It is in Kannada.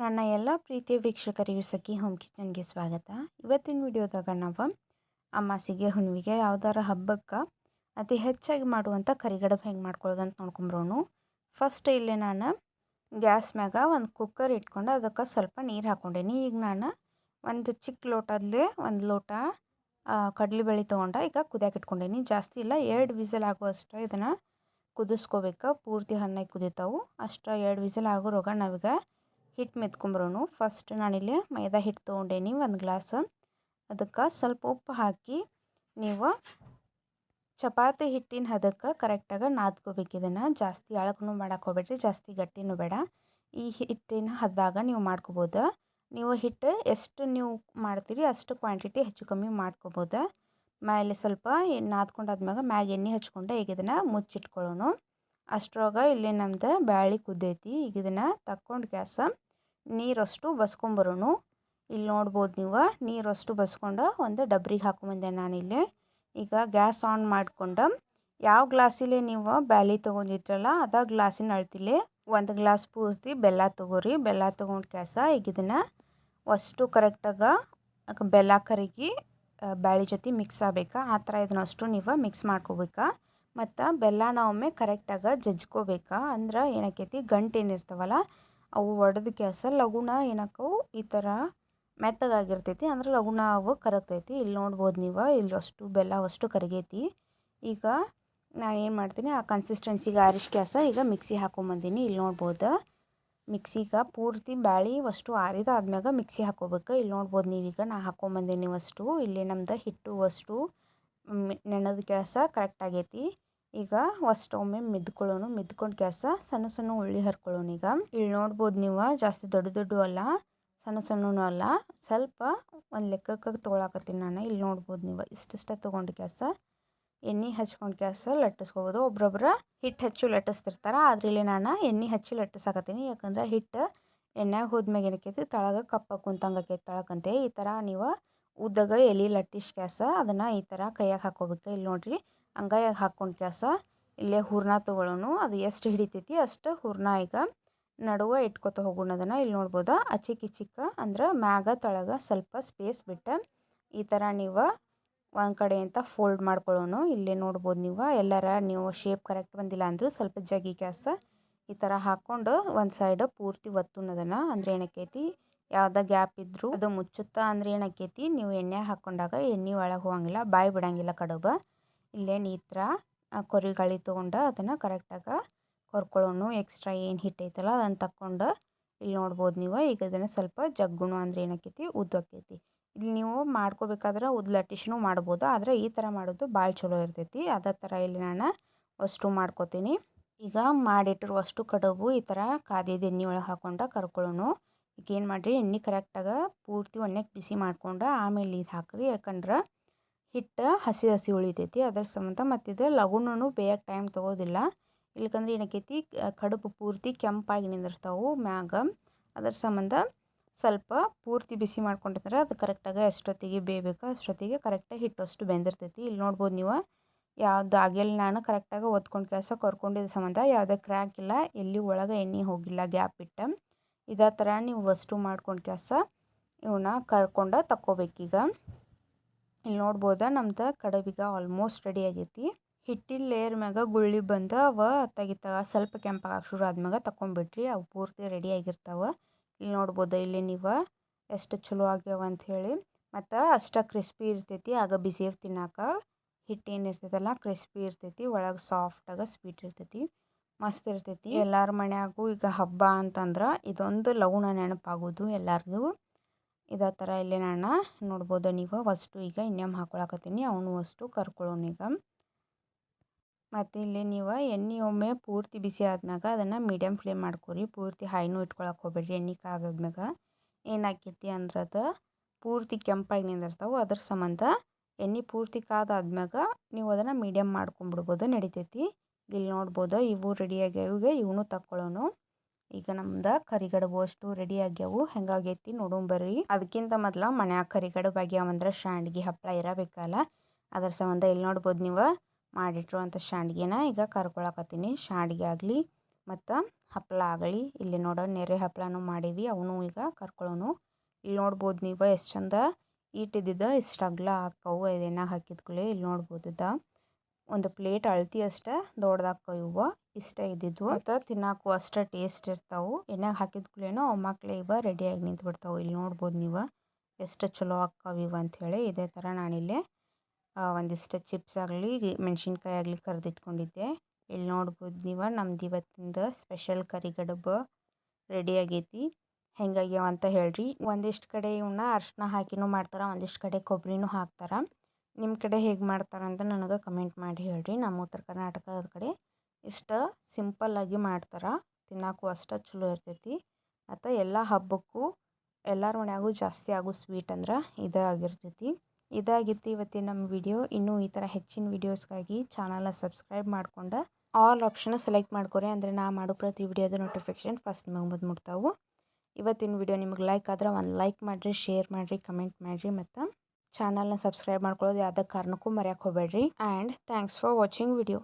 ನನ್ನ ಎಲ್ಲ ಪ್ರೀತಿಯ ವೀಕ್ಷಕರಿಗೂ ಸಖಿ ಹೋಮ್ ಕಿಚನ್ಗೆ ಸ್ವಾಗತ. ಇವತ್ತಿನ ವಿಡಿಯೋದಾಗ ನಾವು ಅಮಾಸಿಗೆ ಹುಣ್ಣಿಗೆ ಯಾವ್ದಾರ ಹಬ್ಬಕ್ಕೆ ಅತಿ ಹೆಚ್ಚಾಗಿ ಮಾಡುವಂಥ ಕರಿಗಡಬು ಹೆಂಗೆ ಮಾಡ್ಕೊಳ್ಳೋದು ಅಂತ ನೋಡ್ಕೊಂಬ್ರೋನು. ಫಸ್ಟ್ ಇಲ್ಲಿ ನಾನು ಗ್ಯಾಸ್ ಮ್ಯಾಗ ಒಂದು ಕುಕ್ಕರ್ ಇಟ್ಕೊಂಡು ಅದಕ್ಕೆ ಸ್ವಲ್ಪ ನೀರು ಹಾಕ್ಕೊಂಡೇನಿ ಈಗ ನಾನು ಒಂದು ಚಿಕ್ಕ ಲೋಟದಲ್ಲಿ ಒಂದು ಲೋಟ ಕಡಲೆಬೇಳೆ ತೊಗೊಂಡ ಈಗ ಕುದಿಯಕ್ಕೆ ಇಟ್ಕೊಂಡೇನಿ. ಜಾಸ್ತಿ ಇಲ್ಲ, ಎರಡು ವಿಸಲ್ ಆಗುವಷ್ಟು ಇದನ್ನು ಕುದಿಸ್ಕೋಬೇಕು. ಪೂರ್ತಿ ಹಣ್ಣಾಗಿ ಕುದಿತಾವು. ಅಷ್ಟು ಎರಡು ವಿಸಲ್ ಆಗೋರೋಗ ನಾವೀಗ ಹಿಟ್ಟು ಮೆತ್ಕೊಂಬರೋನು. ಫಸ್ಟ್ ನಾನಿಲ್ಲಿ ಮೈದಾ ಹಿಟ್ಟು ತೊಗೊಂಡೇನಿ ಒಂದು ಗ್ಲಾಸ್. ಅದಕ್ಕೆ ಸ್ವಲ್ಪ ಉಪ್ಪು ಹಾಕಿ ನೀವು ಚಪಾತಿ ಹಿಟ್ಟಿನ ಹದಕ್ಕೆ ಕರೆಕ್ಟಾಗಿ ನಾದ್ಕೋಬೇಕು. ಇದನ್ನು ಜಾಸ್ತಿ ಅಳಕೂ ಮಾಡಕ್ಕೆ ಹೋಗ್ಬೇಡ್ರಿ. ಜಾಸ್ತಿ ಗಟ್ಟಿನೂ ಬೇಡ. ಈ ಹಿಟ್ಟಿನ ಹದ್ದಾಗ ನೀವು ಮಾಡ್ಕೋಬೋದು. ನೀವು ಹಿಟ್ಟು ಎಷ್ಟು ನೀವು ಮಾಡ್ತೀರಿ ಅಷ್ಟು ಕ್ವಾಂಟಿಟಿ ಹೆಚ್ಚು ಕಮ್ಮಿ ಮಾಡ್ಕೋಬೋದು. ಮೇಲೆ ಸ್ವಲ್ಪ ನಾದ್ಕೊಂಡಾದ್ಮ್ಯಾಗ ಮ್ಯಾಗ ಎಣ್ಣೆ ಹಚ್ಕೊಂಡು. ಈಗ ಇದನ್ನು ಮುಚ್ಚಿಟ್ಕೊಳ್ಳೋಣ ಅಷ್ಟರೊಳಗೆ ಇಲ್ಲಿ ನಮ್ದು ಬ್ಯಾಳಿ ಕುದ್ದೈತಿ. ಈಗ ಇದನ್ನು ತಕ್ಕೊಂಡು ಗ್ಯಾಸ ನೀರಷ್ಟು ಬಸ್ಕೊಂಬರೋಣ ಇಲ್ಲಿ ನೋಡ್ಬೋದು ನೀವು, ನೀರಷ್ಟು ಬಸ್ಕೊಂಡು ಒಂದು ಡಬ್ರಿಗೆ ಹಾಕೊಂಬಂದೆ ನಾನಿಲ್ಲಿ. ಈಗ ಗ್ಯಾಸ್ ಆನ್ ಮಾಡಿಕೊಂಡು, ಯಾವ ಗ್ಲಾಸಿಲೆ ನೀವು ಬ್ಯಾಲಿ ತೊಗೊಂಡಿದ್ರಲ್ಲ, ಅದ ಗ್ಲಾಸಿನ ಅಳ್ತಿಲಿ ಒಂದು ಗ್ಲಾಸ್ ಪೂರ್ತಿ ಬೆಲ್ಲ ತೊಗೋರಿ. ಬೆಲ್ಲ ತೊಗೊಂಡು ಕ್ಯಾಸ ಈಗ ಇದನ್ನು ಅಷ್ಟು ಕರೆಕ್ಟಾಗಿ ಬೆಲ್ಲ ಕರಗಿ ಬ್ಯಾಳಿ ಜೊತೆ ಮಿಕ್ಸ್ ಆಗ್ಬೇಕಾ? ಆ ಥರ ಇದನ್ನಷ್ಟು ನೀವು ಮಿಕ್ಸ್ ಮಾಡ್ಕೋಬೇಕಾ? ಮತ್ತು ಬೆಲ್ಲನ ಒಮ್ಮೆ ಕರೆಕ್ಟಾಗಿ ಜಜ್ಕೋಬೇಕಾ? ಅಂದ್ರೆ ಏನಾಕೈತಿ ಗಂಟು ಏನಿರ್ತಾವಲ್ಲ ಅವು ಒಡೆದ ಗ್ಯಾಸ ಲಗುಣ ಏನಕ್ಕವು ಈ ಥರ ಮೆತ್ತಗಾಗಿರ್ತೈತಿ. ಅಂದ್ರೆ ಲಗುಣ ಅವು ಕರಗ್ತೈತಿ. ಇಲ್ಲಿ ನೋಡ್ಬೋದು ನೀವು ಇಲ್ಲಿ ಅಷ್ಟು ಬೆಲ್ಲ ಅಷ್ಟು ಕರಗೈತಿ. ಈಗ ನಾನು ಏನು ಮಾಡ್ತೀನಿ, ಆ ಕನ್ಸಿಸ್ಟೆನ್ಸಿಗೆ ಆರಿಶ್ ಗ್ಯಾಸ ಈಗ ಮಿಕ್ಸಿ ಹಾಕೊಂಬಂದೀನಿ. ಇಲ್ಲಿ ನೋಡ್ಬೋದು ಮಿಕ್ಸಿಗೆ ಪೂರ್ತಿ ಬ್ಯಾಳಿ ಅಷ್ಟು ಆರಿದ ಆದ್ಮ್ಯಾಗ ಮಿಕ್ಸಿ ಹಾಕೋಬೇಕು. ಇಲ್ಲಿ ನೋಡ್ಬೋದು ನೀವೀಗ ನಾ ಹಾಕೊಂಬಂದೀನಿ ಅಷ್ಟು. ಇಲ್ಲಿ ನಮ್ದು ಹಿಟ್ಟು ಅಷ್ಟು ನೆನೆದ ಕೆಲಸ ಕರೆಕ್ಟ್ ಆಗೈತಿ. ಈಗ ಫಸ್ಟ್ ಒಮ್ಮೆ ಮಿದ್ಕೊಳ್ಳೋನು, ಮಿದ್ಕೊಂಡು ಕ್ಯಾಸ ಸಣ್ಣ ಸಣ್ಣ ಉಳ್ಳಿ ಹರ್ಕೊಳ್ಳೋಣ ಈಗ. ಇಲ್ಲಿ ನೋಡ್ಬೋದು ನೀವು, ಜಾಸ್ತಿ ದೊಡ್ಡ ದೊಡ್ಡ ಅಲ್ಲ, ಸಣ್ಣ ಸಣ್ಣನೂ ಅಲ್ಲ, ಸ್ವಲ್ಪ ಒಂದು ಲೆಕ್ಕಕ್ಕೆ ತೊಗೊಳಕತ್ತೀನಿ ನಾನು. ಇಲ್ಲಿ ನೋಡ್ಬೋದು ನೀವು, ಇಷ್ಟಿಷ್ಟ ತೊಗೊಂಡು ಕ್ಯಾಸ ಎಣ್ಣೆ ಹಚ್ಕೊಂಡು ಕ್ಯಾಸ ಲಟ್ಟಿಸ್ಕೋಬೋದು. ಒಬ್ರೊಬ್ರು ಹಿಟ್ಟು ಹೆಚ್ಚು ಲಟ್ಟಿಸ್ತಿರ್ತಾರೆ ಇಲ್ಲಿ ನಾನು ಎಣ್ಣೆ ಹಚ್ಚಿ ಲಟ್ಟಿಸಾಕತ್ತೀನಿ. ಯಾಕಂದ್ರೆ ಹಿಟ್ಟು ಎಣ್ಣೆಗೆ ಹೋದ್ಮ್ಯಾಗ ಏನಕ್ಕೈತಿ? ತಳಗ ಕಪ್ಪ ಕುಂತಂಗಾಕೈತಿ ತಳಕಂತೆ. ಈ ಥರ ನೀವು ಉದ್ದಗ ಎಲೆ ಲಟ್ಟಿಸ್ ಕ್ಯಾಸ ಅದನ್ನು ಈ ಥರ ಕೈಯಾಗೆ ಹಾಕೋಬೇಕು. ಇಲ್ಲಿ ನೋಡ್ರಿ ಅಂಗೈಯಾಗ ಹಾಕ್ಕೊಂಡು ಕ್ಯಾಸ ಇಲ್ಲೇ ಹೂರ್ಣ ತೊಗೊಳ್ಳೋಣ ಅದು ಎಷ್ಟು ಹಿಡಿತೈತಿ ಅಷ್ಟು ಹೂರ್ಣ ಈಗ ನಡುವೆ ಇಟ್ಕೊತ ಹೋಗೋಣ ಅದನ್ನು ಇಲ್ಲಿ ನೋಡ್ಬೋದು. ಅಚಿಕ್ ಇಚಿಕ್ಕ ಅಂದ್ರೆ ಮ್ಯಾಗ ತಳಗ ಸ್ವಲ್ಪ ಸ್ಪೇಸ್ ಬಿಟ್ಟು ಈ ಥರ ನೀವು ಒಂದು ಕಡೆ ಅಂತ ಫೋಲ್ಡ್ ಮಾಡ್ಕೊಳ್ಳೋಣ ಇಲ್ಲೇ ನೋಡ್ಬೋದು ನೀವು. ಎಲ್ಲರ ನೀವು ಶೇಪ್ ಕರೆಕ್ಟ್ ಬಂದಿಲ್ಲ ಅಂದರೂ ಸ್ವಲ್ಪ ಜಗಿ ಕ್ಯಾಸ ಈ ಥರ ಹಾಕ್ಕೊಂಡು ಒಂದು ಸೈಡ್ ಪೂರ್ತಿ ಒತ್ತುನದನ್ನು ಅಂದ್ರೆ ಏನಕ್ಕೈತಿ? ಯಾವುದೇ ಗ್ಯಾಪ್ ಇದ್ದರೂ ಅದು ಮುಚ್ಚುತ್ತಾ ಅಂದ್ರೆ ಏನಕ್ಕೈತಿ? ನೀವು ಎಣ್ಣೆ ಹಾಕ್ಕೊಂಡಾಗ ಎಣ್ಣೆ ಒಳಗೆ ಹೋಗಂಗಿಲ್ಲ, ಬಾಯಿ ಬಿಡಂಗಿಲ್ಲ ಕಡುಬು. ಇಲ್ಲೇ ಥರ ಕೊರಿಗಾಳಿ ತೊಗೊಂಡು ಅದನ್ನು ಕರೆಕ್ಟಾಗಿ ಕೊರ್ಕೊಳ್ಳೋನು ಎಕ್ಸ್ಟ್ರಾ ಏನು ಹಿಟ್ಟೈತಲ್ಲ ಅದನ್ನು ತಕ್ಕೊಂಡು ಇಲ್ಲಿ ನೋಡ್ಬೋದು ನೀವು. ಈಗ ಇದನ್ನು ಸ್ವಲ್ಪ ಜಗ್ಗುಣು ಅಂದ್ರೆ ಏನಾಕೈತಿ? ಉದ್ದಕ್ಕೈತಿ ಇಲ್ಲಿ ನೀವು ಮಾಡ್ಕೋಬೇಕಾದ್ರೆ ಉದ್ದು ಲಟ್ಟಿಸ್ನು ಮಾಡ್ಬೋದು. ಆದರೆ ಈ ಥರ ಮಾಡೋದು ಭಾಳ ಚಲೋ ಇರ್ತೈತಿ. ಅದೇ ಥರ ಇಲ್ಲಿ ನಾನು ಅಷ್ಟು ಮಾಡ್ಕೋತೀನಿ. ಈಗ ಮಾಡಿಟ್ಟಿರೋ ಅಷ್ಟು ಕಡುಬು ಈ ಥರ ಕಾದಿದ ಎಣ್ಣೆ ಒಳಗೆ ಹಾಕ್ಕೊಂಡು ಕರ್ಕೊಳ್ಳೋನು ಈಗ ಏನು ಮಾಡಿರಿ? ಎಣ್ಣೆ ಕರೆಕ್ಟಾಗಿ ಪೂರ್ತಿ ಒಣ್ಣೆಗೆ ಬಿಸಿ ಮಾಡ್ಕೊಂಡು ಆಮೇಲೆ ಇದು ಹಾಕ್ರಿ. ಯಾಕಂದ್ರೆ ಹಿಟ್ಟು ಹಸಿ ಹಸಿ ಉಳಿತೈತಿ. ಅದ್ರ ಸಂಬಂಧ ಮತ್ತು ಇದು ಲಘುನೂ ಬೇಯಕ್ಕೆ ಟೈಮ್ ತೊಗೋದಿಲ್ಲ. ಇಲ್ಲಕಂದ್ರೆ ಏನಾಕೈತಿ ಕಡುಬು ಪೂರ್ತಿ ಕೆಂಪಾಗಿ ನಿಂದಿರ್ತಾವೆ ಮ್ಯಾಗ. ಅದರ ಸಂಬಂಧ ಸ್ವಲ್ಪ ಪೂರ್ತಿ ಬಿಸಿ ಮಾಡ್ಕೊಂಡಿದ್ರೆ ಅದು ಕರೆಕ್ಟಾಗಿ ಎಷ್ಟೊತ್ತಿಗೆ ಬೇಯಬೇಕು. ಅಷ್ಟೊತ್ತಿಗೆ ಕರೆಕ್ಟಾಗಿ ಹಿಟ್ಟು ಅಷ್ಟು ಬೆಂದಿರ್ತೈತಿ. ಇಲ್ಲಿ ನೋಡ್ಬೋದು ನೀವು, ಯಾವ್ದು ಆಗಿಲ್ಲ ನಾನು ಕರೆಕ್ಟಾಗಿ ಒತ್ಕೊಂಡು ಕೆಲಸ ಕರ್ಕೊಂಡಿದ್ದ ಸಂಬಂಧ ಯಾವುದೇ ಕ್ರ್ಯಾಕ್ ಇಲ್ಲ, ಎಲ್ಲಿ ಒಳಗೆ ಎಣ್ಣೆ ಹೋಗಿಲ್ಲ ಗ್ಯಾಪ್ ಇಟ್ಟು ಇದೇ ಥರ ನೀವು ವಸ್ತು ಮಾಡ್ಕೊಂಡು ಕೆಲಸ ಇವನ್ನ ಕರ್ಕೊಂಡು ತಕ್ಕೋಬೇಕೀಗ. ಇಲ್ಲಿ ನೋಡ್ಬೋದ? ನಮ್ದು ಕಡುಬಿಗೆ ಆಲ್ಮೋಸ್ಟ್ ರೆಡಿ ಆಗೈತಿ. ಹಿಟ್ಟಿನ ಲೇಯರ್ ಮ್ಯಾಗ ಗುಳ್ಳಿ ಬಂದು ಅವ ತೆಗಿತಾವ ಸ್ವಲ್ಪ ಕೆಂಪಾಗಕ್ಕೆ ಶುರು ಆದ್ಮ್ಯಾಗ ತಕೊಂಬಿಟ್ರಿ ಅವು ಪೂರ್ತಿ ರೆಡಿ ಆಗಿರ್ತಾವೆ. ಇಲ್ಲಿ ನೋಡ್ಬೋದು? ಇಲ್ಲಿ ನೀವು ಎಷ್ಟು ಚಲೋ ಆಗ್ಯಾವ ಅಂಥೇಳಿ ಮತ್ತು ಅಷ್ಟು ಕ್ರಿಸ್ಪಿ ಇರ್ತೈತಿ, ಆಗ ಬಿಸಿ ತಿನ್ನಾಕ. ಹಿಟ್ಟು ಏನು ಇರ್ತೈತಲ್ಲ ಕ್ರಿಸ್ಪಿ ಇರ್ತೈತಿ, ಒಳಗೆ ಸಾಫ್ಟಾಗ ಸ್ವೀಟ್ ಇರ್ತೈತಿ. ಮಸ್ತ್ ಇರ್ತೈತಿ. ಎಲ್ಲರ ಮನ್ಯಾಗೂ ಈಗ ಹಬ್ಬ ಅಂತಂದ್ರೆ ಇದೊಂದು ಲವಣ ನೆನಪಾಗೋದು ಎಲ್ಲರಿಗೂ ಇದೇ ಥರ ಇಲ್ಲಿ ನಾನು ನೋಡ್ಬೋದು ನೀವು. ಫಸ್ಟು ಈಗ ಇನ್ನೊಮ್ಮೆ ಹಾಕೊಳಕತ್ತೀನಿ, ಅವನು ಅಷ್ಟು ಕರ್ಕೊಳ್ಳೋನು ಈಗ. ಮತ್ತು ಇಲ್ಲಿ ನೀವು ಎಣ್ಣೆ ಒಮ್ಮೆ ಪೂರ್ತಿ ಬಿಸಿ ಆದ್ಮ್ಯಾಗ ಅದನ್ನು ಮೀಡಿಯಮ್ ಫ್ಲೇಮ್ ಮಾಡ್ಕೊರಿ. ಪೂರ್ತಿ ಹೈನೂ ಇಟ್ಕೊಳಕ್ಕೆ ಹೋಗ್ಬೇಡ್ರಿ, ಎಣ್ಣೆ ಕಾದಾದ್ಮ್ಯಾಗ ಏನಾಕೈತಿ ಅಂದ್ರೆ ಅದು ಪೂರ್ತಿ ಕೆಂಪಾಗಿ ನಿಂದಿರ್ತಾವೆ, ಅದ್ರ ಸಂಬಂಧ ಎಣ್ಣೆ ಪೂರ್ತಿ ಕಾದಾದ್ಮ್ಯಾಗ ನೀವು ಅದನ್ನು ಮೀಡಿಯಮ್ ಮಾಡ್ಕೊಂಬಿಡ್ಬೋದು, ನಡಿತೈತಿ. ಇಲ್ಲಿ ನೋಡ್ಬೋದು ಇವು ರೆಡಿಯಾಗಿ ಇವಾಗ ಇವನು ತಕ್ಕೊಳ್ಳೋನು ಈಗ ನಮ್ದು ಕರಿಗಡುಬು ಅಷ್ಟು ರೆಡಿ ಆಗ್ಯಾವು. ಹೆಂಗಾಗೈತಿ ನೋಡೋಣ ಬರ್ರಿ. ಅದಕ್ಕಿಂತ ಮೊದಲು ಮನ್ಯಾಗ ಕರಿಗಡುಬು ಆಗ್ಯಾವಂದ್ರೆ ಶಾಂಡ್ಗಿ ಹಪ್ಪಳ ಇರಬೇಕಲ್ಲ. ಅದರ ಸಂಬಂಧ ಇಲ್ಲಿ ನೋಡ್ಬೋದು ನೀವು. ಮಾಡಿಟ್ಟಿರುವಂಥ ಶಾಂಡ್ಗಿನ ಈಗ ಕರ್ಕೊಳಕತ್ತೀನಿ. ಶಾಂಡ್ಗಿ ಆಗಲಿ ಮತ್ತು ಹಪ್ಪಳ ಆಗಲಿ. ಇಲ್ಲಿ ನೋಡೋ, ನೆರೆ ಹಪ್ಪಳನೂ ಮಾಡೀವಿ, ಅವನು ಈಗ ಕರ್ಕೊಳ್ಳೋನು ಇಲ್ಲಿ ನೋಡ್ಬೋದು ನೀವು ಎಷ್ಟು ಚಂದ ಈಟಿದ್ದಿದ್ದ ಇಷ್ಟು ಅಗಲ ಹಾಕವು ಎಣ್ಣೆ ಹಾಕಿದ ಕೂಡಲೇ ಇಲ್ಲಿ ನೋಡ್ಬೋದಿದ್ದ ಒಂದು ಪ್ಲೇಟ್ ಅಳ್ತಿ ಅಷ್ಟೇ ದೊಡ್ಡದಾಕ ಇವು. ಇಷ್ಟ ಇದ್ದಿದ್ವು ಅಂತ ತಿನ್ನಾಕು ಅಷ್ಟೇ ಟೇಸ್ಟ್ ಇರ್ತಾವು. ಎಣ್ಣೆಗೆ ಹಾಕಿದ ಕೂಡಲೇನೋ ಅವು ಮಕ್ಳು ಇವ ರೆಡಿಯಾಗಿ ನಿಂತು ಬಿಡ್ತಾವೆ ಇಲ್ಲಿ ನೋಡ್ಬೋದು ನೀವು. ಎಷ್ಟು ಚಲೋ ಅಕ್ಕಾವ ಇವು ಅಂಥೇಳಿ ಇದೇ ಥರ ನಾನಿಲ್ಲಿ ಒಂದಿಷ್ಟು ಚಿಪ್ಸ್ ಆಗಲಿ, ಮೆಣಸಿನ್ಕಾಯಿ ಆಗಲಿ ಕರೆದಿಟ್ಕೊಂಡಿದ್ದೆ. ಇಲ್ಲಿ ನೋಡ್ಬೋದು ನೀವು, ನಮ್ದು ಇವತ್ತಿಂದ ಸ್ಪೆಷಲ್ ಕರಿಗಡುಬು ರೆಡಿ ಆಗೈತಿ ಹೆಂಗಾಗ್ಯಾವ ಅಂತ ಹೇಳ್ರಿ. ಒಂದಿಷ್ಟು ಕಡೆ ಇವನ್ನ ಅರ್ಶಿನ ಹಾಕಿನೂ ಮಾಡ್ತಾರೆ, ಒಂದಿಷ್ಟು ಕಡೆ ಕೊಬ್ಬರಿನೂ ಹಾಕ್ತಾರೆ. ನಿಮ್ಮ ಕಡೆ ಹೇಗೆ ಮಾಡ್ತಾರೆ ಅಂತ ನನಗೆ ಕಮೆಂಟ್ ಮಾಡಿ ಹೇಳ್ರಿ. ನಮ್ಮ ಉತ್ತರ ಕರ್ನಾಟಕದ ಕಡೆ ಇಷ್ಟ ಸಿಂಪಲ್ಲಾಗಿ ಮಾಡ್ತಾರೆ. ತಿನ್ನಕ್ಕೂ ಅಷ್ಟೇ ಚಲೋ ಇರ್ತೈತಿ. ಮತ್ತು ಎಲ್ಲ ಹಬ್ಬಕ್ಕೂ ಎಲ್ಲರ ಮನ್ಯಾಗೂ ಜಾಸ್ತಿ ಆಗೋ ಸ್ವೀಟ್ ಅಂದ್ರೆ ಇದೇ ಆಗಿರ್ತೈತಿ. ಇದಾಗಿತ್ತು ಇವತ್ತಿನ ನಮ್ಮ ವಿಡಿಯೋ ಇನ್ನೂ ಈ ಥರ ಹೆಚ್ಚಿನ ವೀಡಿಯೋಸ್ಗಾಗಿ ಚಾನಲ್ನ ಸಬ್ಸ್ಕ್ರೈಬ್ ಮಾಡ್ಕೊಂಡು ಆಲ್ ಆಪ್ಷನ್ ಸೆಲೆಕ್ಟ್ ಮಾಡ್ಕೊರಿ. ಅಂದರೆ ನಾ ಮಾಡೋ ಪ್ರತಿ ವಿಡಿಯೋದ ನೋಟಿಫಿಕೇಶನ್ ಫಸ್ಟ್ ನಿಮಗೆ ಮುಟ್ತಾವು. ಇವತ್ತಿನ ವಿಡಿಯೋ ನಿಮಗೆ ಲೈಕ್ ಆದ್ರೆ ಒಂದು ಲೈಕ್ ಮಾಡಿರಿ ಶೇರ್ ಮಾಡಿರಿ ಕಮೆಂಟ್ ಮಾಡಿರಿ ಮತ್ತು ಚಾನಲ್ನ ಸಬ್ಸ್ಕ್ರೈಬ್ ಮಾಡ್ಕೊಳ್ಳೋದು ಯಾವುದೇ ಕಾರಣಕ್ಕೂ ಮರೆಯೋಕೆ ಹೋಗಬೇಡ್ರಿ. And thanks for watching video